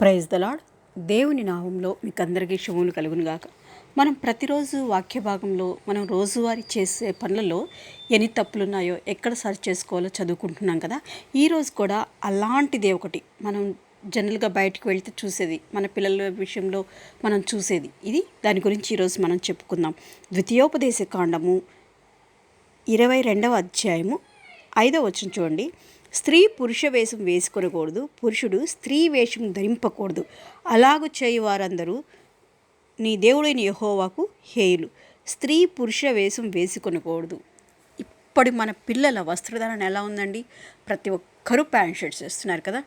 Praise the lord దేవుని నామంలో మీకు అందరికీ శుభములు కలుగును గాక మనం ప్రతిరోజు వాక్య భాగంలో మనం రోజువారీ చేసే పనులలో ఎన్ని తప్పులు ఉన్నాయో ఎక్కడ సరి చేసుకోవాలో చదువుకుంటున్నాం కదా. ఈరోజు కూడా అలాంటిదే ఒకటి. మనం జనరల్గా బయటకు వెళ్తే చూసేది మన పిల్లల విషయంలో మనం చూసేది. ఇది దాని గురించి ఈరోజు మనం చెప్పుకుందాం. ద్వితీయోపదేశ కాండము ఇరవై రెండవ అధ్యాయము ఐదవ వచ్చిన చూడండి. స్త్రీ పురుష వేషం వేసుకొనకూడదు పురుషుడు స్త్రీ వేషం ధరింపకూడదు. అలాగు చేయువారందరూ నీ దేవుడైన యహోవాకు హేయులు. స్త్రీ పురుష వేషం వేసుకొనకూడదు. ఇప్పటి మన పిల్లల వస్త్రధారణ ఎలా ఉందండి? ప్రతి ఒక్కరూ ప్యాంట్ షర్ట్స్ వేస్తున్నారు కదా.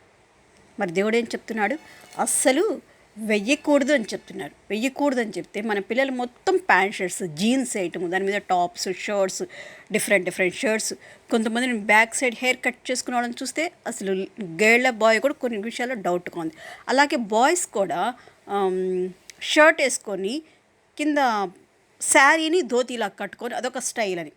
మరి దేవుడు ఏం చెప్తున్నాడు? అస్సలు వెయ్యకూడదు అని చెప్తున్నారు. వెయ్యకూడదు అని చెప్తే మన పిల్లలు మొత్తం ప్యాంట్ షర్ట్స్ జీన్స్ వేయటం దాని మీద tops shirts different different shirts. కొంతమందిని బ్యాక్ సైడ్ హెయిర్ కట్ చేసుకునే వాళ్ళని చూస్తే అసలు గేళ్ళ బాయ్ కూడా కొన్ని విషయాల్లో డౌట్గా ఉంది. అలాగే బాయ్స్ కూడా షర్ట్ వేసుకొని కింద శారీని ధోతిలా కట్టుకొని అదొక స్టైల్ అని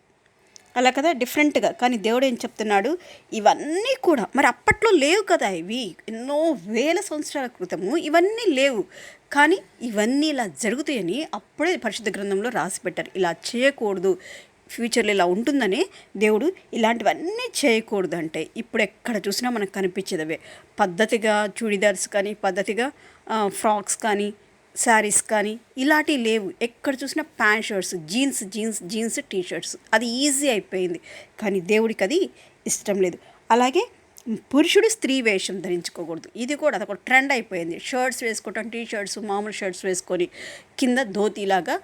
అలా కదా? డిఫరెంట్గా. కానీ దేవుడు ఏం చెప్తున్నాడు? ఇవన్నీ కూడా. మరి అప్పట్లో లేవు కదా ఇవి. ఎన్నో వేల సంవత్సరాల క్రితము ఇవన్నీ లేవు. కానీ ఇవన్నీ ఇలా జరుగుతాయని అప్పుడే పరిశుద్ధ గ్రంథంలో రాసి పెట్టారు. ఇలా చేయకూడదు. ఫ్యూచర్లో ఇలా ఉంటుందని దేవుడు ఇలాంటివన్నీ చేయకూడదు అంటే ఇప్పుడు ఎక్కడ చూసినా మనకు కనిపించేది అవే పద్ధతిగా చూడిదార్స్ కానీ పద్ధతిగా ఫ్రాక్స్ కానీ శారీస్ కానీ ఇలాంటివి లేవు. ఎక్కడ చూసినా pant shirts jeans jeans jeans T shirts అది ఈజీ అయిపోయింది. కానీ దేవుడికి అది ఇష్టం లేదు. అలాగే పురుషుడు స్త్రీ వేషం ధరించుకోకూడదు. ఇది కూడా అదొక ట్రెండ్ అయిపోయింది. షర్ట్స్ వేసుకోవటం టీ షర్ట్స్ మామూలు షర్ట్స్ వేసుకొని కింద ధోతీలాగా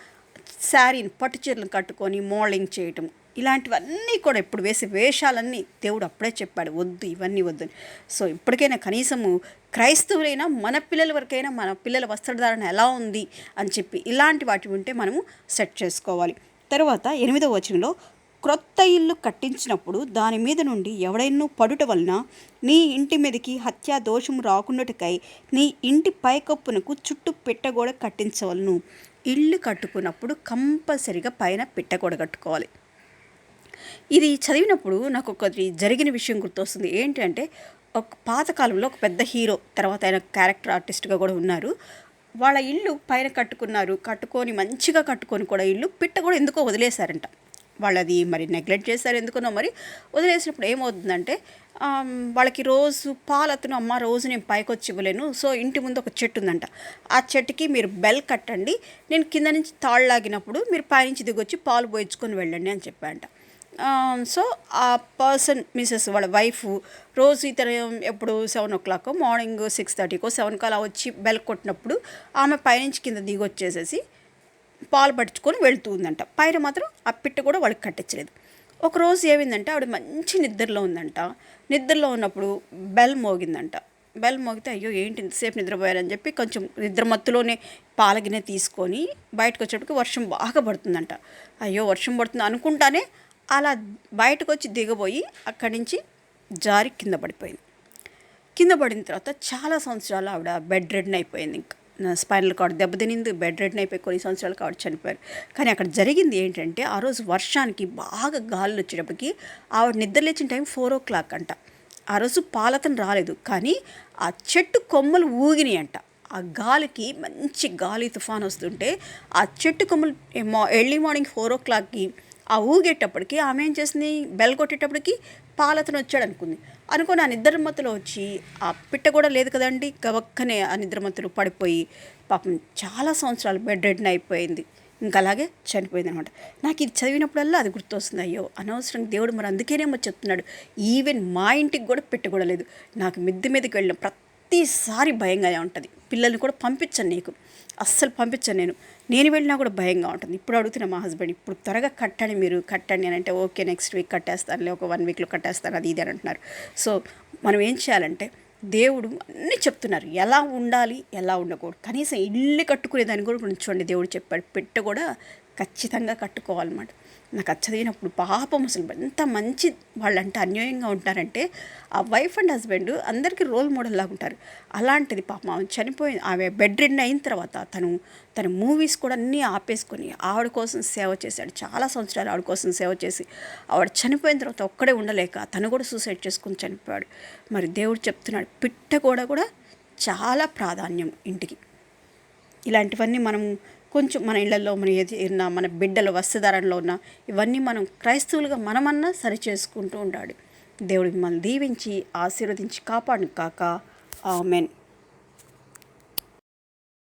శారీని పట్టు చీరలు కట్టుకొని మోడలింగ్ చేయటం. ఇలాంటివన్నీ కూడా ఇప్పుడు వేసే వేషాలన్నీ దేవుడు అప్పుడే చెప్పాడు వద్దు ఇవన్నీ వద్దు సో ఇప్పటికైనా కనీసము క్రైస్తవులైనా మన పిల్లల వరకైనా మన పిల్లల వస్త్రధారణ ఎలా ఉంది అని చెప్పి ఇలాంటి వాటి ఉంటే మనము సెట్ చేసుకోవాలి. తర్వాత ఎనిమిదవ వచనంలో క్రొత్త ఇల్లు కట్టించినప్పుడు దాని మీద నుండి ఎవడైనా పడుట వలన నీ ఇంటి మీదకి హత్యా దోషము రాకుండాటకై నీ ఇంటి పైకప్పునకు చుట్టూ పెట్టగోడ కట్టించవలను. ఇల్లు కట్టుకున్నప్పుడు కంపల్సరిగా పైన పెట్టగోడ కట్టుకోవాలి. ఇది చదివినప్పుడు నాకు ఒకటి జరిగిన విషయం గుర్తొస్తుంది. ఏంటంటే ఒక పాతకాలంలో ఒక పెద్ద హీరో తర్వాత ఆయన క్యారెక్టర్ ఆర్టిస్ట్గా కూడా ఉన్నారు. వాళ్ళ ఇల్లు పైన కట్టుకున్నారు. కట్టుకొని మంచిగా కట్టుకొని కూడా ఇల్లు పిట్ట కూడా ఎందుకో వదిలేశారంట. వాళ్ళది మరి నెగ్లెక్ట్ చేశారు ఎందుకునో మరి వదిలేసినప్పుడు ఏమవుతుందంటే వాళ్ళకి రోజు పాలతను అమ్మ రోజు నేను పైకి వచ్చి ఇవ్వలేను. సో ఇంటి ముందు ఒక చెట్టు ఉందంట. ఆ చెట్టుకి మీరు బెల్ కట్టండి. నేను కింద నుంచి తాళ్ళలాగినప్పుడు మీరు పైనుంచి దిగొచ్చి పాలు పోయించుకొని వెళ్ళండి అని చెప్పాంట సో ఆ పర్సన్ మిస్సెస్ వాళ్ళ వైఫ్ రోజు ఇతర ఎప్పుడు seven o'clock morning six థర్టీకో సెవెన్ అలా వచ్చి బెల్ కొట్టినప్పుడు ఆమె పైనుంచి కింద దిగొచ్చేసేసి పాలు పట్టుకొని వెళుతుందంట. పైన మాత్రం ఆ పిట్ట కూడా వాళ్ళకి కట్టించలేదు. ఒకరోజు ఏమైందంటే ఆవిడ మంచి నిద్రలో ఉందంట. నిద్రలో ఉన్నప్పుడు బెల్ మోగిందంట. బెల్ మోగితే అయ్యో ఏంటి ఇంతసేపు నిద్రపోయారని చెప్పి కొంచెం నిద్ర మత్తులోనే పాలగినే తీసుకొని బయటకు వచ్చేటప్పటికి వర్షం బాగా పడుతుందంట. అయ్యో వర్షం పడుతుంది అనుకుంటానే అలా బయటకు వచ్చి దిగబోయి అక్కడి నుంచి జారి కింద పడిపోయింది. కింద పడిన తర్వాత చాలా సంవత్సరాలు ఆవిడ బెడ్ రెడ్ని అయిపోయింది ఇంకా. స్పైనల్ కార్డ్ దెబ్బతినింది బెడ్ రెడ్ని అయిపోయి కొన్ని సంవత్సరాలకు ఆవిడ చనిపోయారు. కానీ అక్కడ జరిగింది ఏంటంటే ఆ రోజు వర్షానికి బాగా గాలులు వచ్చేటప్పటికి ఆవిడ నిద్ర లేచిన టైం ఫోర్ ఓ క్లాక్ అంట. ఆ రోజు పాలతను రాలేదు కానీ ఆ చెట్టు కొమ్మలు ఊగినాయి అంట ఆ గాలికి మంచి గాలి తుఫాన్ వస్తుంటే ఆ చెట్టు కొమ్మలు ఎర్లీ మార్నింగ్ ఫోర్ ఓ క్లాక్కి ఆ ఊగేటప్పటికి ఆమె ఏం చేసింది? బెల్ కొట్టేటప్పటికి పాలతను వచ్చాడు అనుకుంది. అనుకుని ఆ నిద్రమత్తులో వచ్చి ఆ పిట్ట కూడా లేదు కదండి గవక్కనే ఆ నిద్రమత్తులు పడిపోయి పాపం చాలా సంవత్సరాలు బెడ్ రెడ్ని అయిపోయింది. ఇంకా అలాగే చనిపోయింది అనమాట నాకు ఇది చదివినప్పుడల్లా అది గుర్తొస్తుంది. అయ్యో అనవసరం దేవుడు మరి అందుకేనేమో చెప్తున్నాడు. ఈవెన్ మా ఇంటికి కూడా పెట్టకూడలేదు నాకు మిద్దె మీదకి వెళ్ళిన ప్రతిసారి భయంగానే ఉంటుంది. పిల్లల్ని కూడా పంపించను నీకు. అస్సలు పంపించాను నేను. నేను వెళ్ళినా కూడా భయంగా ఉంటుంది. ఇప్పుడు అడుగుతున్నా మా హస్బెండ్ ఇప్పుడు త్వరగా కట్టండి మీరు కట్టండి అని అంటే ఓకే నెక్స్ట్ వీక్ కట్టేస్తానులే ఒక వన్ వీక్లో కట్టేస్తాను అది ఇది అని అంటున్నారు. సో మనం ఏం చేయాలంటే దేవుడు అన్నీ చెప్తున్నారు. ఎలా ఉండాలి ఎలా ఉండకూడదు. కనీసం ఇల్లు కట్టుకునే దాన్ని కూడా ఉంచండి దేవుడు చెప్పాడు పెట్ట కూడా ఖచ్చితంగా కట్టుకోవాలన్నమాట. నాకు అది చదివినప్పుడు పాపం అసలు ఎంత మంచి వాళ్ళంటే అన్యాయంగా ఉంటారంటే ఆ వైఫ్ అండ్ హస్బెండ్ అందరికీ రోల్ మోడల్ లాగా ఉంటారు. అలాంటిది పాపం ఆమె చనిపోయింది. ఆమె బెడ్ రెడ్ అయిన తర్వాత తను తన మూవీస్ కూడా అన్నీ ఆపేసుకొని ఆవిడ కోసం సేవ చేశాడు. చాలా సంవత్సరాలు ఆవిడ కోసం సేవ చేసి ఆవిడ చనిపోయిన తర్వాత ఒక్కడే ఉండలేక తను కూడా సూసైడ్ చేసుకుని చనిపోయాడు. మరి దేవుడు చెప్తున్నాడు పిట్ట కూడా కూడా చాలా ప్రాధాన్యం ఇంటికి. ఇలాంటివన్నీ మనం కొంచెం మన ఇళ్ళలో మన ఏది ఉన్న మన బిడ్డల వస్త్రధారణలో ఉన్న ఇవన్నీ మనం క్రైస్తవులుగా మనమన్నా సరి చేసుకుంటూ ఉండాలి. దేవుడు మిమ్మల్ని దీవించి ఆశీర్వదించి కాపాడు కాక. ఆమెన్.